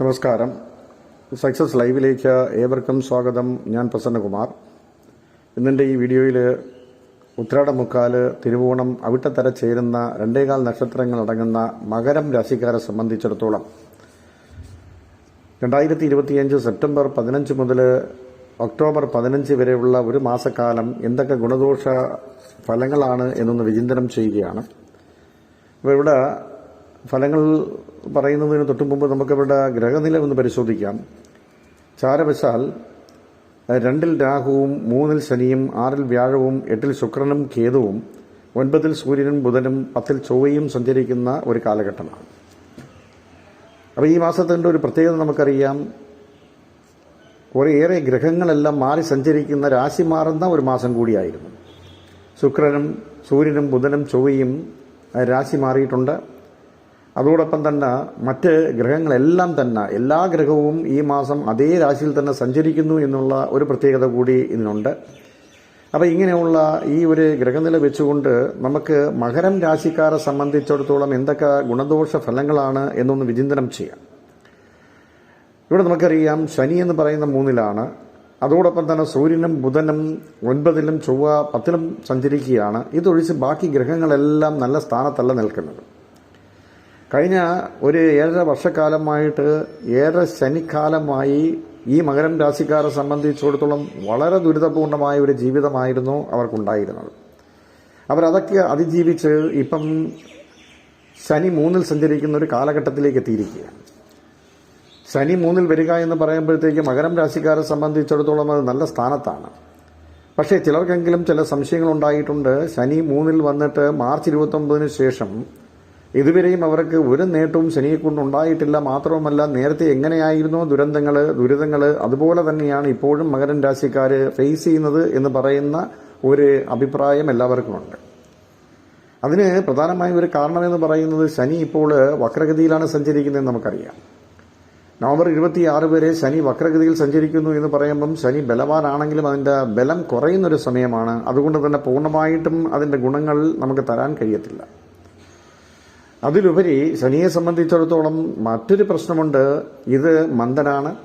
നമസ്കാരം. സക്സസ് ലൈവിലേക്ക് ഏവർക്കും സ്വാഗതം. ഞാൻ പ്രസന്നകുമാർ. ഇന്നെന്റെ ഈ വീഡിയോയിൽ ഉത്രാടമുക്കാൽ തിരുവോണം അവിട്ടത്തര ചേരുന്ന രണ്ടേകാൽ നക്ഷത്രങ്ങൾ അടങ്ങുന്ന മകരം രാശിക്കാരെ സംബന്ധിച്ചിടത്തോളം രണ്ടായിരത്തി ഇരുപത്തിയഞ്ച് സെപ്റ്റംബർ പതിനഞ്ച് മുതൽ ഒക്ടോബർ പതിനഞ്ച് വരെയുള്ള ഒരു മാസക്കാലം എന്തൊക്കെ ഗുണദോഷ ഫലങ്ങളാണ് എന്നൊന്ന് വിചിന്തനം ചെയ്യുകയാണ്. അപ്പോൾ ഇവിടെ ഫലങ്ങൾ പറയുന്നതിന് തൊട്ടു മുമ്പ് നമുക്കിവിടെ ഗ്രഹനില ഒന്ന് പരിശോധിക്കാം. ചാരവശാൽ രണ്ടിൽ രാഹുവും മൂന്നിൽ ശനിയും ആറിൽ വ്യാഴവും എട്ടിൽ ശുക്രനും കേതുവും ഒൻപതിൽ സൂര്യനും ബുധനും പത്തിൽ ചൊവ്വയും സഞ്ചരിക്കുന്ന ഒരു കാലഘട്ടമാണ്. അപ്പോൾ ഈ മാസത്തിന്റെ ഒരു പ്രത്യേകത നമുക്കറിയാം. കുറേയേറെ ഗ്രഹങ്ങളെല്ലാം മാറി സഞ്ചരിക്കുന്ന രാശി മാറുന്ന ഒരു മാസം കൂടിയായിരുന്നു. ശുക്രനും സൂര്യനും ബുധനും ചൊവ്വയും രാശി മാറിയിട്ടുണ്ട്. അതോടൊപ്പം തന്നെ മറ്റ് ഗ്രഹങ്ങളെല്ലാം തന്നെ എല്ലാ ഗ്രഹവും ഈ മാസം അതേ രാശിയിൽ തന്നെ സഞ്ചരിക്കുന്നു എന്നുള്ള ഒരു പ്രത്യേകത കൂടി ഇതിനുണ്ട്. അപ്പോൾ ഇങ്ങനെയുള്ള ഈ ഒരു ഗ്രഹനില വെച്ചുകൊണ്ട് നമുക്ക് മകരം രാശിക്കാരെ സംബന്ധിച്ചിടത്തോളം എന്തൊക്കെ ഗുണദോഷ ഫലങ്ങളാണ് എന്നൊന്ന് വിചിന്തനം ചെയ്യാം. ഇവിടെ നമുക്കറിയാം ശനി എന്ന് പറയുന്ന മൂന്നിലാണ്. അതോടൊപ്പം തന്നെ സൂര്യനും ബുധനും ഒൻപതിലും ചൊവ്വ പത്തിലും സഞ്ചരിക്കുകയാണ്. ഇതൊഴിച്ച് ബാക്കി ഗ്രഹങ്ങളെല്ലാം നല്ല സ്ഥാനത്തല്ല നിൽക്കുന്നത്. കഴിഞ്ഞ ഒരു ഏഴര വർഷക്കാലമായിട്ട് ഏറെ ശനിക്കാലമായി ഈ മകരം രാശിക്കാരെ സംബന്ധിച്ചിടത്തോളം വളരെ ദുരിതപൂർണമായ ഒരു ജീവിതമായിരുന്നു അവർക്കുണ്ടായിരുന്നത്. അവരതൊക്കെ അതിജീവിച്ച് ഇപ്പം ശനി മൂന്നിൽ സഞ്ചരിക്കുന്ന ഒരു കാലഘട്ടത്തിലേക്ക് എത്തിയിരിക്കുകയാണ്. ശനി മൂന്നിൽ വരിക എന്ന് പറയുമ്പോഴത്തേക്ക് മകരം രാശിക്കാരെ സംബന്ധിച്ചിടത്തോളം അത് നല്ല സ്ഥാനത്താണ്. പക്ഷേ ചിലർക്കെങ്കിലും ചില സംശയങ്ങൾ ഉണ്ടായിട്ടുണ്ട് ശനി മൂന്നിൽ വന്നിട്ട് മാർച്ച് ഇരുപത്തൊമ്പതിന് ശേഷം ഇതുവരെയും അവർക്ക് ഒരു നേട്ടവും ശനിയെ കൊണ്ടുണ്ടായിട്ടില്ല മാത്രവുമല്ല നേരത്തെ എങ്ങനെയായിരുന്നു ദുരന്തങ്ങൾ ദുരിതങ്ങൾ അതുപോലെ തന്നെയാണ് ഇപ്പോഴും മകരൻ രാശിക്കാർ ഫേസ് ചെയ്യുന്നത് എന്ന് പറയുന്ന ഒരു അഭിപ്രായം എല്ലാവർക്കുമുണ്ട്. അതിന് പ്രധാനമായും ഒരു കാരണമെന്ന് പറയുന്നത് ശനി ഇപ്പോൾ വക്രഗതിയിലാണ് സഞ്ചരിക്കുന്നതെന്ന് നമുക്കറിയാം. നവംബർ ഇരുപത്തിയാറ് വരെ ശനി വക്രഗതിയിൽ സഞ്ചരിക്കുന്നു എന്ന് പറയുമ്പം ശനി ബലവാനാണെങ്കിലും അതിന്റെ ബലം കുറയുന്നൊരു സമയമാണ്. അതുകൊണ്ട് തന്നെ പൂർണമായിട്ടും അതിന്റെ ഗുണങ്ങൾ നമുക്ക് തരാൻ കഴിയത്തില്ല. അതിലുപരി ശനിയെ സംബന്ധിച്ചിടത്തോളം മറ്റൊരു പ്രശ്നമുണ്ട്. ഇത് മന്ദനാണ്.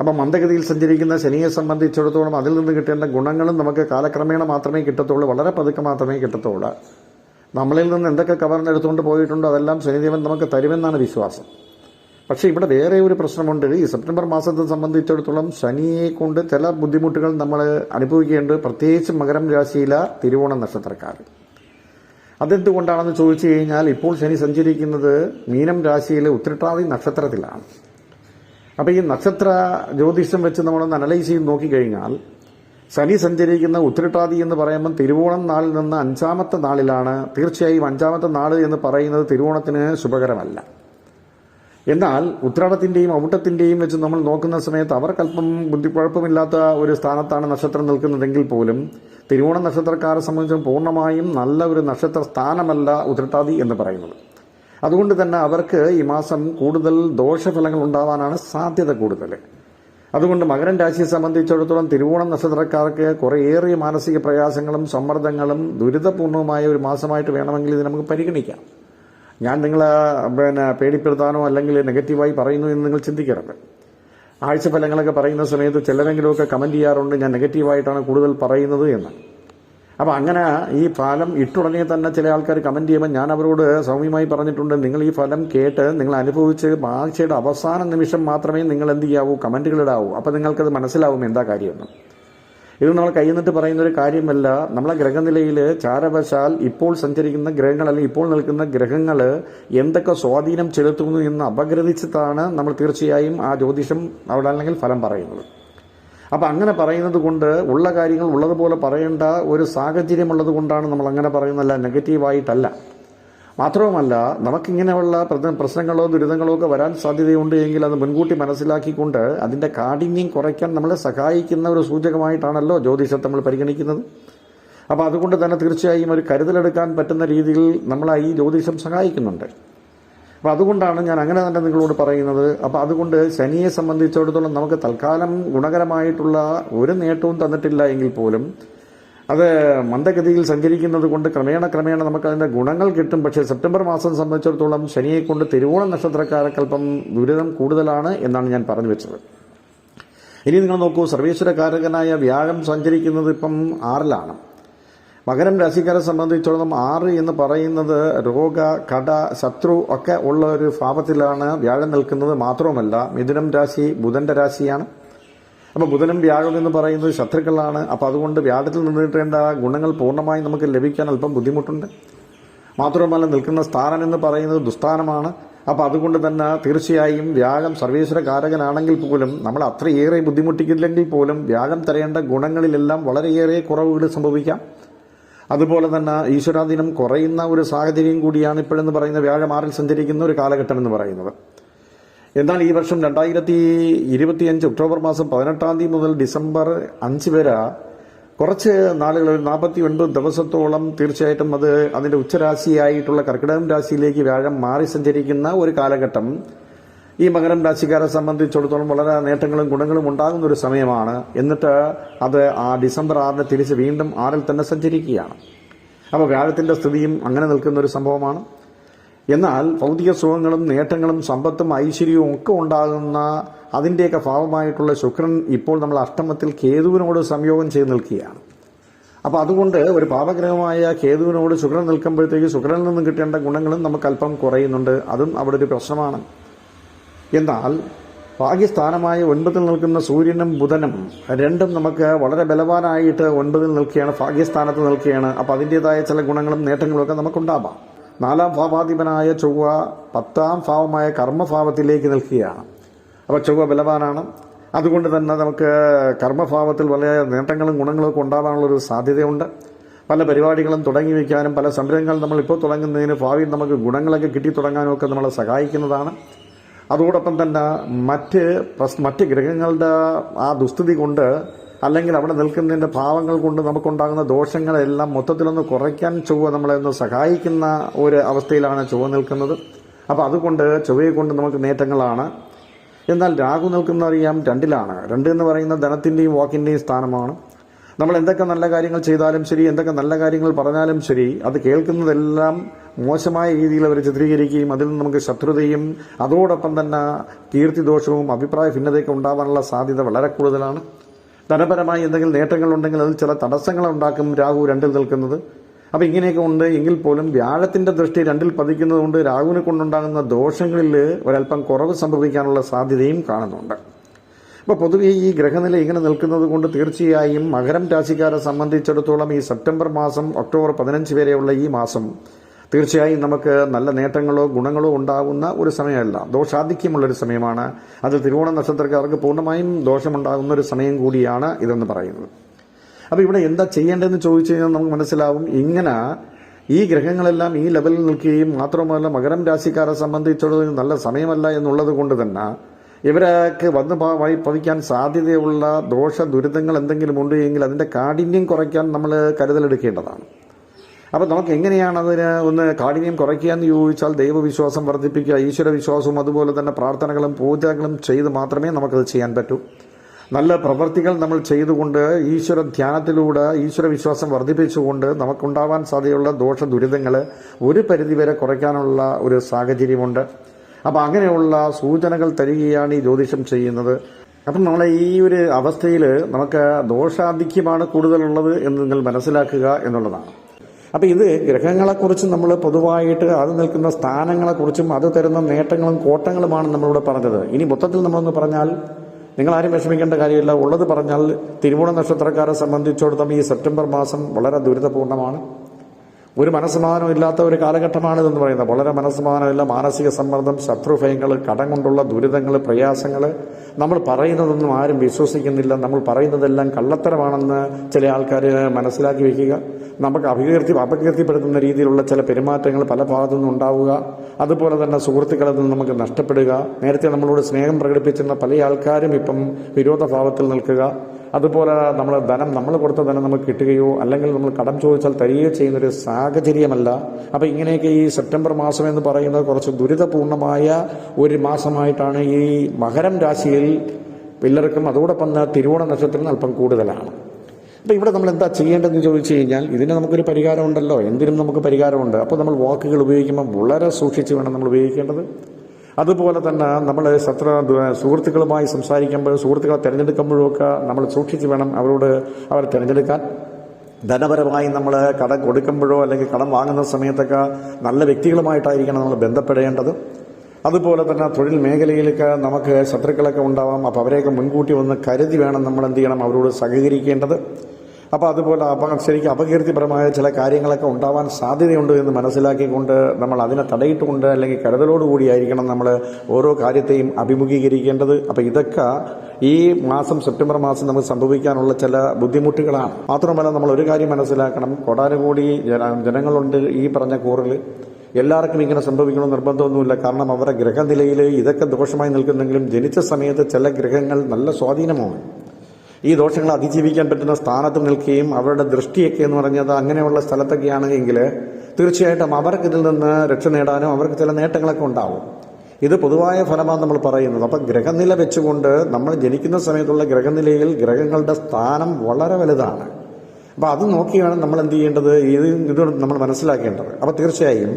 അപ്പം മന്ദഗതിയിൽ സഞ്ചരിക്കുന്ന ശനിയെ സംബന്ധിച്ചിടത്തോളം അതിൽ നിന്ന് കിട്ടേണ്ട ഗുണങ്ങളും നമുക്ക് കാലക്രമേണ മാത്രമേ കിട്ടത്തുള്ളൂ. വളരെ പതുക്കെ മാത്രമേ കിട്ടത്തുള്ളൂ. നമ്മളിൽ നിന്ന് എന്തൊക്കെ കവർന്നെടുത്തുകൊണ്ട് പോയിട്ടുണ്ടോ അതെല്ലാം ശനിദേവൻ നമുക്ക് തരുമെന്നാണ് വിശ്വാസം. പക്ഷേ ഇവിടെ വേറെ ഒരു പ്രശ്നമുണ്ട്. ഈ സെപ്റ്റംബർ മാസത്തെ സംബന്ധിച്ചിടത്തോളം ശനിയെ കൊണ്ട് ചില ബുദ്ധിമുട്ടുകൾ നമ്മൾ അനുഭവിക്കേണ്ടത് പ്രത്യേകിച്ച് മകരം രാശിയിലെ തിരുവോണ നക്ഷത്രക്കാർ. അതെന്തുകൊണ്ടാണെന്ന് ചോദിച്ചു കഴിഞ്ഞാൽ ഇപ്പോൾ ശനി സഞ്ചരിക്കുന്നത് മീനം രാശിയിലെ ഉത്രട്ടാതി നക്ഷത്രത്തിലാണ്. അപ്പോൾ ഈ നക്ഷത്ര ജ്യോതിഷം വെച്ച് നമ്മളൊന്ന് അനലൈസ് ചെയ്ത് നോക്കിക്കഴിഞ്ഞാൽ ശനി സഞ്ചരിക്കുന്ന ഉത്രട്ടാതി എന്ന് പറയുമ്പോൾ തിരുവോണം നാളിൽ നിന്ന് അഞ്ചാമത്തെ നാളിലാണ്. തീർച്ചയായും അഞ്ചാമത്തെ നാൾ എന്ന് പറയുന്നത് തിരുവോണത്തിന് ശുഭകരമല്ല. എന്നാൽ ഉത്രാടത്തിന്റെയും ഔട്ടത്തിന്റെയും വെച്ച് നമ്മൾ നോക്കുന്ന സമയത്ത് അവർക്കല്പം ബുദ്ധിക്കുഴപ്പമില്ലാത്ത ഒരു സ്ഥാനത്താണ് നക്ഷത്രം നിൽക്കുന്നതെങ്കിൽ പോലും തിരുവോണ നക്ഷത്രക്കാരെ സംബന്ധിച്ച് പൂർണമായും നല്ല ഒരു നക്ഷത്ര സ്ഥാനമല്ല ഉത്രട്ടാതി എന്ന് പറയുന്നത്. അതുകൊണ്ട് തന്നെ അവർക്ക് ഈ മാസം കൂടുതൽ ദോഷഫലങ്ങൾ ഉണ്ടാവാനാണ് സാധ്യത കൂടുതൽ. അതുകൊണ്ട് മകരൻ രാശിയെ സംബന്ധിച്ചിടത്തോളം തിരുവോണം നക്ഷത്രക്കാർക്ക് കുറേയേറെ മാനസിക പ്രയാസങ്ങളും സമ്മർദ്ദങ്ങളും ദുരിതപൂർണവുമായ ഒരു മാസമായിട്ട് വേണമെങ്കിൽ ഇത് നമുക്ക് പരിഗണിക്കാം. ഞാൻ നിങ്ങളെ പിന്നെ പേടിപ്പെടുത്താനോ അല്ലെങ്കിൽ നെഗറ്റീവായി പറയുന്നു എന്ന് നിങ്ങൾ ചിന്തിക്കരുത്. ആഴ്ചഫലങ്ങളൊക്കെ പറയുന്ന സമയത്ത് ചിലരെങ്കിലുമൊക്കെ കമന്റ് ചെയ്യാറുണ്ട് ഞാൻ നെഗറ്റീവായിട്ടാണ് കൂടുതൽ പറയുന്നത് എന്ന്. അപ്പോൾ അങ്ങനെ ഈ ഫലം ഇട്ടുടനെ തന്നെ ചില ആൾക്കാർ കമന്റ് ചെയ്യുമ്പോൾ ഞാൻ അവരോട് സൗമ്യമായി പറഞ്ഞിട്ടുണ്ട് നിങ്ങൾ ഈ ഫലം കേട്ട് നിങ്ങൾ അനുഭവിച്ച് ആഴ്ചയുടെ അവസാന നിമിഷം മാത്രമേ നിങ്ങൾ എന്ത് ചെയ്യാവൂ? കമന്റുകൾ ഇടാവൂ. അപ്പോൾ നിങ്ങൾക്കത് മനസ്സിലാവും എന്താ കാര്യമെന്ന് ഇത് നമ്മൾ കൈന്നിട്ട് പറയുന്ന ഒരു കാര്യമല്ല. നമ്മളെ ഗ്രഹനിലയിൽ ചാരവശാൽ ഇപ്പോൾ സഞ്ചരിക്കുന്ന ഗ്രഹങ്ങൾ അല്ലെങ്കിൽ ഇപ്പോൾ നിൽക്കുന്ന ഗ്രഹങ്ങൾ എന്തൊക്കെ സ്വാധീനം ചെലുത്തുന്നു എന്ന് അപഗ്രഥിച്ചിട്ടാണ് നമ്മൾ തീർച്ചയായും ആ ജ്യോതിഷം അവിടെ അല്ലെങ്കിൽ ഫലം പറയുന്നത്. അപ്പം അങ്ങനെ പറയുന്നത് കൊണ്ട് ഉള്ള കാര്യങ്ങൾ ഉള്ളതുപോലെ പറയേണ്ട ഒരു സാഹചര്യമുള്ളത് കൊണ്ടാണ് നമ്മൾ അങ്ങനെ പറയുന്നതല്ല നെഗറ്റീവായിട്ടല്ല. മാത്രവുമല്ല നമുക്കിങ്ങനെയുള്ള പ്രശ്നങ്ങളോ ദുരിതങ്ങളോ ഒക്കെ വരാൻ സാധ്യതയുണ്ട് എങ്കിൽ അത് മുൻകൂട്ടി മനസ്സിലാക്കിക്കൊണ്ട് അതിന്റെ കാഠിന്യം കുറയ്ക്കാൻ നമ്മളെ സഹായിക്കുന്ന ഒരു സൂചകമായിട്ടാണല്ലോ ജ്യോതിഷത്തെ നമ്മൾ പരിഗണിക്കുന്നത്. അപ്പോൾ അതുകൊണ്ട് തന്നെ തീർച്ചയായും ഒരു കരുതലെടുക്കാൻ പറ്റുന്ന രീതിയിൽ നമ്മളെ ഈ ജ്യോതിഷം സഹായിക്കുന്നുണ്ട്. അപ്പോൾ അതുകൊണ്ടാണ് ഞാൻ അങ്ങനെ തന്നെ നിങ്ങളോട് പറയുന്നത്. അപ്പോൾ അതുകൊണ്ട് ശനിയെ സംബന്ധിച്ചിടത്തോളം നമുക്ക് തൽക്കാലം ഗുണകരമായിട്ടുള്ള ഒരു നേട്ടവും തന്നിട്ടില്ല എങ്കിൽ പോലും അത് മന്ദഗതിയിൽ സഞ്ചരിക്കുന്നത് കൊണ്ട് ക്രമേണ ക്രമേണ നമുക്ക് അതിന്റെ ഗുണങ്ങൾ കിട്ടും. പക്ഷേ സെപ്റ്റംബർ മാസം സംബന്ധിച്ചിടത്തോളം ശനിയെ കൊണ്ട് തിരുവോണ നക്ഷത്രക്കാർക്ക് അല്പം ദുരിതം കൂടുതലാണ് എന്നാണ് ഞാൻ പറഞ്ഞു വെച്ചത്. ഇനി നിങ്ങൾ നോക്കൂ സർവേശ്വരകാരകനായ വ്യാഴം സഞ്ചരിക്കുന്നത് ഇപ്പം ആറിലാണ്. മകരം രാശിക്കാരെ സംബന്ധിച്ചിടത്തോളം ആറ് എന്ന് പറയുന്നത് രോഗ കട ശത്രു ഒക്കെ ഉള്ള ഒരു ഭാവത്തിലാണ് വ്യാഴം നിൽക്കുന്നത്. മാത്രവുമല്ല മിഥുനം രാശി ബുധന്റെ രാശിയാണ്. അപ്പോൾ ബുധനും വ്യാഴം എന്ന് പറയുന്നത് ശത്രുക്കളാണ്. അപ്പോൾ അതുകൊണ്ട് വ്യാഴത്തിൽ നിന്നിട്ടേണ്ട ഗുണങ്ങൾ പൂർണമായും നമുക്ക് ലഭിക്കാൻ അല്പം ബുദ്ധിമുട്ടുണ്ട്. മാത്രമല്ല നിൽക്കുന്ന സ്ഥാനം എന്ന് പറയുന്നത് ദുസ്ഥാനമാണ്. അപ്പോൾ അതുകൊണ്ട് തന്നെ തീർച്ചയായും വ്യാഴം സർവേശ്വര കാരകനാണെങ്കിൽ പോലും നമ്മൾ അത്രയേറെ ബുദ്ധിമുട്ടിക്കില്ലെങ്കിൽ പോലും വ്യാഴം തരേണ്ട ഗുണങ്ങളിലെല്ലാം വളരെയേറെ കുറവുകൾ സംഭവിക്കാം. അതുപോലെ തന്നെ ഈശ്വരാധീനം കുറയുന്ന ഒരു സാഹചര്യം കൂടിയാണ് ഇപ്പോഴെന്ന് പറയുന്ന വ്യാഴം ആറിൽ സഞ്ചരിക്കുന്ന ഒരു കാലഘട്ടം എന്ന് പറയുന്നത്. എന്നാൽ ഈ വർഷം രണ്ടായിരത്തി ഇരുപത്തിയഞ്ച് ഒക്ടോബർ മാസം പതിനെട്ടാം തീയതി മുതൽ ഡിസംബർ അഞ്ച് വരെ കുറച്ച് നാളുകൾ ഒരു നാൽപ്പത്തി ഒൻപത് ദിവസത്തോളം തീർച്ചയായിട്ടും അത് അതിന്റെ ഉച്ചരാശിയായിട്ടുള്ള കർക്കിടകം രാശിയിലേക്ക് വ്യാഴം മാറി സഞ്ചരിക്കുന്ന ഒരു കാലഘട്ടം. ഈ മകരം രാശിക്കാരെ സംബന്ധിച്ചിടത്തോളം വളരെ നേട്ടങ്ങളും ഗുണങ്ങളും ഉണ്ടാകുന്ന ഒരു സമയമാണ്. എന്നിട്ട് അത് ആ ഡിസംബർ ആറിന് തിരിച്ച് വീണ്ടും ആറിൽ തന്നെ സഞ്ചരിക്കുകയാണ്. അപ്പോൾ വ്യാഴത്തിന്റെ സ്ഥിതിയും അങ്ങനെ നിൽക്കുന്ന ഒരു സംഭവമാണ്. എന്നാൽ ഭൗതിക സുഖങ്ങളും നേട്ടങ്ങളും സമ്പത്തും ഐശ്വര്യവും ഒക്കെ ഉണ്ടാകുന്ന അതിന്റെയൊക്കെ ഭാവമായിട്ടുള്ള ശുക്രൻ ഇപ്പോൾ നമ്മൾ അഷ്ടമത്തിൽ കേതുവിനോട് സംയോഗം ചെയ്ത് നിൽക്കുകയാണ്. അപ്പോൾ അതുകൊണ്ട് ഒരു പാപഗ്രഹമായ കേതുവിനോട് ശുക്രൻ നിൽക്കുമ്പോഴത്തേക്ക് ശുക്രനിൽ നിന്നും കിട്ടേണ്ട ഗുണങ്ങളും നമുക്ക് അല്പം കുറയുന്നുണ്ട്. അതും അവിടെ ഒരു പ്രശ്നമാണ്. എന്നാൽ ഭാഗ്യസ്ഥാനമായ ഒൻപതിൽ നിൽക്കുന്ന സൂര്യനും ബുധനും രണ്ടും നമുക്ക് വളരെ ബലവാനായിട്ട് ഒൻപതിൽ നിൽക്കുകയാണ് ഭാഗ്യസ്ഥാനത്ത് നിൽക്കുകയാണ്. അപ്പോൾ അതിന്റേതായ ചില ഗുണങ്ങളും നേട്ടങ്ങളും ഒക്കെ നമുക്കുണ്ടാവാം. നാലാം ഭാവാധിപനായ ചൊവ്വ പത്താം ഭാവമായ കർമ്മഭാവത്തിലേക്ക് നിൽക്കുകയാണ്. അപ്പോൾ ചൊവ്വ ബലവാനാണ്. അതുകൊണ്ട് തന്നെ നമുക്ക് കർമ്മഭാവത്തിൽ വലിയ നേട്ടങ്ങളും ഗുണങ്ങളും ഒക്കെ ഉണ്ടാകാനുള്ളൊരു സാധ്യതയുണ്ട്. പല പരിപാടികളും തുടങ്ങി വയ്ക്കാനും പല സംരംഭങ്ങൾ നമ്മൾ ഇപ്പോൾ തുടങ്ങുന്നതിന് ഭാവിയിൽ നമുക്ക് ഗുണങ്ങളൊക്കെ കിട്ടി തുടങ്ങാനും ഒക്കെ നമ്മളെ സഹായിക്കുന്നതാണ്. അതോടൊപ്പം തന്നെ മറ്റ് മറ്റ് ഗ്രഹങ്ങളുടെ ആ ദുസ്ഥിതി കൊണ്ട് അല്ലെങ്കിൽ അവിടെ നിൽക്കുന്നതിന്റെ ഭാവങ്ങൾ കൊണ്ട് നമുക്കുണ്ടാകുന്ന ദോഷങ്ങളെല്ലാം മൊത്തത്തിലൊന്ന് കുറയ്ക്കാൻ ചൊവ്വ നമ്മളെ ഒന്ന് സഹായിക്കുന്ന ഒരു അവസ്ഥയിലാണ് ചൊവ്വ നിൽക്കുന്നത്. അപ്പോൾ അതുകൊണ്ട് ചൊവ്വയെ കൊണ്ട് നമുക്ക് നേട്ടങ്ങളാണ്. എന്നാൽ രാഹു നിൽക്കുന്ന അറിയാം രണ്ടിലാണ്. രണ്ട് എന്ന് പറയുന്ന ധനത്തിന്റെയും വാക്കിന്റെയും സ്ഥാനമാണ്. നമ്മൾ എന്തൊക്കെ നല്ല കാര്യങ്ങൾ ചെയ്താലും ശരി എന്തൊക്കെ നല്ല കാര്യങ്ങൾ പറഞ്ഞാലും ശരി അത് കേൾക്കുന്നതെല്ലാം മോശമായ രീതിയിൽ അവർ ചിത്രീകരിക്കുകയും അതിൽ നിന്ന് നമുക്ക് ശത്രുതയും അതോടൊപ്പം തന്നെ കീർത്തിദോഷവും അഭിപ്രായ ഭിന്നതയൊക്കെ ഉണ്ടാവാനുള്ള സാധ്യത വളരെ കൂടുതലാണ്. ധനപരമായി എന്തെങ്കിലും നേട്ടങ്ങൾ ഉണ്ടെങ്കിൽ അതിൽ ചില തടസ്സങ്ങൾ ഉണ്ടാക്കും രാഹു രണ്ടിൽ നിൽക്കുന്നത്. അപ്പം ഇങ്ങനെയൊക്കെ ഉണ്ട്. എങ്കിൽ പോലും വ്യാഴത്തിന്റെ ദൃഷ്ടി രണ്ടിൽ പതിക്കുന്നതുകൊണ്ട് രാഹുവിനെ കൊണ്ടുണ്ടാകുന്ന ദോഷങ്ങളിൽ ഒരല്പം കുറവ് സംഭവിക്കാനുള്ള സാധ്യതയും കാണുന്നുണ്ട്. അപ്പോൾ പൊതുവെ ഈ ഗ്രഹനില ഇങ്ങനെ നിൽക്കുന്നത് കൊണ്ട് തീർച്ചയായും മകരം രാശിക്കാരെ സംബന്ധിച്ചിടത്തോളം ഈ സെപ്റ്റംബർ മാസം ഒക്ടോബർ പതിനഞ്ച് വരെയുള്ള ഈ മാസം തീർച്ചയായും നമുക്ക് നല്ല നേട്ടങ്ങളോ ഗുണങ്ങളോ ഉണ്ടാകുന്ന ഒരു സമയമല്ല. ദോഷാധിക്യമുള്ളൊരു സമയമാണ്. അത് തിരുവോണ നക്ഷത്രക്കാർക്ക് പൂർണമായും ദോഷമുണ്ടാകുന്ന ഒരു സമയം കൂടിയാണ് ഇതെന്ന് പറയുന്നത്. അപ്പോൾ ഇവിടെ എന്താ ചെയ്യേണ്ടതെന്ന് ചോദിച്ചു കഴിഞ്ഞാൽ നമുക്ക് മനസ്സിലാവും. ഇങ്ങനെ ഈ ഗ്രഹങ്ങളെല്ലാം ഈ ലെവലിൽ നിൽക്കുകയും മാത്രമല്ല മകരം രാശിക്കാരെ സംബന്ധിച്ചിടത്തോളം നല്ല സമയമല്ല എന്നുള്ളത് കൊണ്ട് തന്നെ ഇവരൊക്കെ വന്ന് വഴി പതിക്കാൻ സാധ്യതയുള്ള ദോഷ ദുരിതങ്ങൾ എന്തെങ്കിലും ഉണ്ട് എങ്കിൽ അതിന്റെ കാഠിന്യം കുറയ്ക്കാൻ നമ്മൾ കരുതലെടുക്കേണ്ടതാണ്. അപ്പോൾ നമുക്ക് എങ്ങനെയാണ് അതിന് ഒന്ന് കാഠിന്യം കുറയ്ക്കുക എന്ന് ചോദിച്ചാൽ ദൈവവിശ്വാസം വർദ്ധിപ്പിക്കുക ഈശ്വര വിശ്വാസവും അതുപോലെ തന്നെ പ്രാർത്ഥനകളും പൂജകളും ചെയ്ത് മാത്രമേ നമുക്കത് ചെയ്യാൻ പറ്റൂ. നല്ല പ്രവൃത്തികൾ നമ്മൾ ചെയ്തുകൊണ്ട് ഈശ്വര ധ്യാനത്തിലൂടെ ഈശ്വര വിശ്വാസം വർദ്ധിപ്പിച്ചുകൊണ്ട് നമുക്കുണ്ടാവാൻ സാധ്യതയുള്ള ദോഷ ദുരിതങ്ങൾ ഒരു പരിധിവരെ കുറയ്ക്കാനുള്ള ഒരു സാഹചര്യമുണ്ട്. അപ്പോൾ അങ്ങനെയുള്ള സൂചനകൾ തരികയാണ് ഈ ജ്യോതിഷം ചെയ്യുന്നത്. അപ്പം നമ്മളെ ഈ ഒരു അവസ്ഥയിൽ നമുക്ക് ദോഷാധിക്യമാണ് കൂടുതലുള്ളത് എന്ന് നിങ്ങൾ മനസ്സിലാക്കുക എന്നുള്ളതാണ്. അപ്പം ഇത് ഗ്രഹങ്ങളെക്കുറിച്ച് നമ്മൾ പൊതുവായിട്ട് അത് നിൽക്കുന്ന സ്ഥാനങ്ങളെക്കുറിച്ചും അത് തരുന്ന നേട്ടങ്ങളും കോട്ടങ്ങളുമാണ് നമ്മളിവിടെ പറഞ്ഞത്. ഇനി മൊത്തത്തിൽ നമ്മളൊന്ന് പറഞ്ഞാൽ നിങ്ങൾ ആരും വിഷമിക്കേണ്ട കാര്യമില്ല. ഉള്ളത് പറഞ്ഞാൽ തിരുവോണ നക്ഷത്രക്കാരെ സംബന്ധിച്ചിടത്തോളം ഈ സെപ്റ്റംബർ മാസം വളരെ ദുരിതപൂർണമാണ് ഒരു മനസ്സമാധാനം ഇല്ലാത്ത ഒരു കാലഘട്ടമാണിതെന്ന് പറയുന്നത്. വളരെ മനസ്സമാധാനമില്ല മാനസിക സമ്മർദ്ദം ശത്രുഭയങ്ങൾ കടം കൊണ്ടുള്ള ദുരിതങ്ങൾ പ്രയാസങ്ങൾ നമ്മൾ പറയുന്നതൊന്നും ആരും വിശ്വസിക്കുന്നില്ല. നമ്മൾ പറയുന്നതെല്ലാം കള്ളത്തരമാണെന്ന് ചില ആൾക്കാർ മനസ്സിലാക്കി വയ്ക്കുക നമുക്ക് അഭികീർത്തി അപകീർത്തിപ്പെടുത്തുന്ന രീതിയിലുള്ള ചില പെരുമാറ്റങ്ങൾ പല ഭാഗത്തു നിന്നും ഉണ്ടാവുക. അതുപോലെ തന്നെ സുഹൃത്തുക്കളിൽ നിന്ന് നമുക്ക് നഷ്ടപ്പെടുക. നേരത്തെ നമ്മളോട് സ്നേഹം പ്രകടിപ്പിച്ചിരുന്ന പല ആൾക്കാരും ഇപ്പം വിരോധഭാവത്തിൽ നിൽക്കുക. അതുപോലെ നമ്മൾ ധനം നമ്മൾ കൊടുത്ത ധനം നമുക്ക് കിട്ടുകയോ അല്ലെങ്കിൽ നമ്മൾ കടം ചോദിച്ചാൽ തരികയോ ചെയ്യുന്നൊരു സാഹചര്യമല്ല. അപ്പം ഇങ്ങനെയൊക്കെ ഈ സെപ്റ്റംബർ മാസം എന്ന് പറയുന്നത് കുറച്ച് ദുരിതപൂർണമായ ഒരു മാസമായിട്ടാണ് ഈ മകരം രാശിയിൽ പിള്ളേർക്കും അതോടൊപ്പം തിരുവോണ നക്ഷത്രത്തിന് അല്പം കൂടുതലാണ്. അപ്പോൾ ഇവിടെ നമ്മൾ എന്താ ചെയ്യേണ്ടതെന്ന് ചോദിച്ചു കഴിഞ്ഞാൽ ഇതിന് നമുക്കൊരു പരിഹാരമുണ്ടല്ലോ. എന്തിനും നമുക്ക് പരിഹാരമുണ്ട്. അപ്പോൾ നമ്മൾ വാക്കുകൾ ഉപയോഗിക്കുമ്പോൾ വളരെ സൂക്ഷിച്ച് വേണം നമ്മൾ ഉപയോഗിക്കേണ്ടത്. അതുപോലെ തന്നെ നമ്മൾ ശത്രു സുഹൃത്തുക്കളുമായി സംസാരിക്കുമ്പോൾ സുഹൃത്തുക്കളെ തിരഞ്ഞെടുക്കുമ്പോഴൊക്കെ നമ്മൾ സൂക്ഷിച്ച് വേണം അവരോട് അവരെ തിരഞ്ഞെടുക്കാൻ. ധനപരമായി നമ്മൾ കടം കൊടുക്കുമ്പോഴോ അല്ലെങ്കിൽ കടം വാങ്ങുന്ന സമയത്തൊക്കെ നല്ല വ്യക്തികളുമായിട്ടായിരിക്കണം നമ്മൾ ബന്ധപ്പെടേണ്ടത്. അതുപോലെ തന്നെ തൊഴിൽ മേഖലയിലൊക്കെ നമുക്ക് ശത്രുക്കളൊക്കെ ഉണ്ടാവാം. അപ്പോൾ അവരെയൊക്കെ മുൻകൂട്ടി വന്ന് കരുതി വേണം നമ്മൾ എന്ത് ചെയ്യണം? അവരോട് സഹകരിക്കേണ്ടത്. അപ്പോൾ അതുപോലെ അപ ശരിക്കും അപകീർത്തിപരമായ ചില കാര്യങ്ങളൊക്കെ ഉണ്ടാവാൻ സാധ്യതയുണ്ട് എന്ന് മനസ്സിലാക്കിക്കൊണ്ട് നമ്മൾ അതിനെ തടയിട്ടുകൊണ്ട് അല്ലെങ്കിൽ കരുതലോടുകൂടിയായിരിക്കണം നമ്മൾ ഓരോ കാര്യത്തെയും അഭിമുഖീകരിക്കേണ്ടത്. അപ്പോൾ ഇതൊക്കെ ഈ മാസം സെപ്റ്റംബർ മാസം നമുക്ക് സംഭവിക്കാനുള്ള ചില ബുദ്ധിമുട്ടുകളാണ്. മാത്രമല്ല നമ്മൾ ഒരു കാര്യം മനസ്സിലാക്കണം. കൊടാനുകൂടി ജന ജനങ്ങളുണ്ട് ഈ പറഞ്ഞ കൂറിൽ എല്ലാവർക്കും ഇങ്ങനെ സംഭവിക്കണമെന്ന് നിർബന്ധമൊന്നുമില്ല. കാരണം അവരുടെ ഗ്രഹനിലയിൽ ഇതൊക്കെ ദോഷമായി നിൽക്കുന്നെങ്കിലും ജനിച്ച സമയത്ത് ചില ഗ്രഹങ്ങൾ നല്ല സ്വാധീനമാണ്. ഈ ദോഷങ്ങൾ അതിജീവിക്കാൻ പറ്റുന്ന സ്ഥാനത്ത് നിൽക്കുകയും അവരുടെ ദൃഷ്ടിയൊക്കെ എന്ന് പറഞ്ഞത് അങ്ങനെയുള്ള സ്ഥലത്തൊക്കെയാണ് എങ്കിൽ തീർച്ചയായിട്ടും അവർക്ക് ഇതിൽ നിന്ന് രക്ഷ നേടാനും അവർക്ക് ചില നേട്ടങ്ങളൊക്കെ ഉണ്ടാവും. ഇത് പൊതുവായ ഫലമാണ് നമ്മൾ പറയുന്നത്. അപ്പം ഗ്രഹനില വെച്ചുകൊണ്ട് നമ്മൾ ജനിക്കുന്ന സമയത്തുള്ള ഗ്രഹനിലയിൽ ഗ്രഹങ്ങളുടെ സ്ഥാനം വളരെ വലുതാണ്. അപ്പോൾ അത് നോക്കിയാണ് നമ്മൾ എന്ത് ചെയ്യേണ്ടത്? ഇത് ഇത് നമ്മൾ മനസ്സിലാക്കേണ്ടത്. അപ്പോൾ തീർച്ചയായും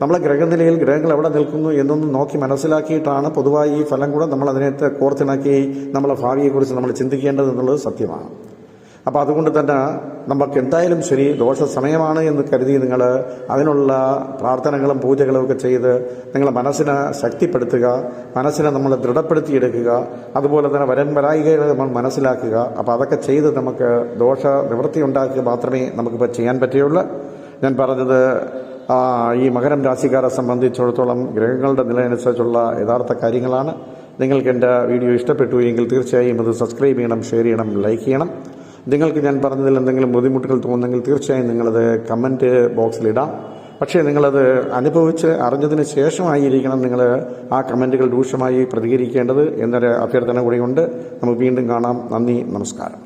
നമ്മളെ ഗ്രഹനിലയിൽ ഗ്രഹങ്ങൾ എവിടെ നിൽക്കുന്നു എന്നൊന്നും നോക്കി മനസ്സിലാക്കിയിട്ടാണ് പൊതുവായി ഈ ഫലം കൂടെ നമ്മൾ അതിനകത്ത് കോർത്തിണക്കി നമ്മളെ ഭാവിയെക്കുറിച്ച് നമ്മൾ ചിന്തിക്കേണ്ടത് എന്നുള്ളത് സത്യമാണ്. അപ്പോൾ അതുകൊണ്ട് തന്നെ നമുക്ക് എന്തായാലും ശരി ദോഷ സമയമാണ് എന്ന് കരുതി നിങ്ങൾ അതിനുള്ള പ്രാർത്ഥനകളും പൂജകളും ഒക്കെ ചെയ്ത് നിങ്ങളുടെ മനസ്സിനെ ശക്തിപ്പെടുത്തുക മനസ്സിനെ നമ്മൾ ദൃഢപ്പെടുത്തിയെടുക്കുക അതുപോലെ തന്നെ വരൻ വരായികകളെ നമ്മൾ മനസ്സിലാക്കുക. അപ്പോൾ അതൊക്കെ ചെയ്ത് നമുക്ക് ദോഷ നിവൃത്തി ഉണ്ടാക്കുക മാത്രമേ നമുക്കിപ്പോൾ ചെയ്യാൻ പറ്റുകയുള്ളൂ. ഞാൻ പറഞ്ഞത് ഈ മകരം രാശിക്കാരെ സംബന്ധിച്ചിടത്തോളം ഗ്രഹങ്ങളുടെ നിലയനുസരിച്ചുള്ള യഥാർത്ഥ കാര്യങ്ങളാണ്. നിങ്ങൾക്ക് എന്റെ വീഡിയോ ഇഷ്ടപ്പെട്ടു എങ്കിൽ തീർച്ചയായും അത് സബ്സ്ക്രൈബ് ചെയ്യണം ഷെയർ ചെയ്യണം ലൈക്ക് ചെയ്യണം. നിങ്ങൾക്ക് ഞാൻ പറഞ്ഞതിൽ എന്തെങ്കിലും ബുദ്ധിമുട്ടുകൾ തോന്നുന്നെങ്കിൽ തീർച്ചയായും നിങ്ങളത് കമന്റ് ബോക്സിലിടാം പക്ഷേ നിങ്ങളത് അനുഭവിച്ച് അറിഞ്ഞതിന് ശേഷമായിരിക്കണം നിങ്ങൾ ആ കമന്റുകൾ രൂക്ഷമായി പ്രതികരിക്കേണ്ടത് എന്നൊരു അഭ്യർത്ഥന കൂടിയുണ്ട് നമുക്ക് വീണ്ടും കാണാം. നന്ദി നമസ്കാരം.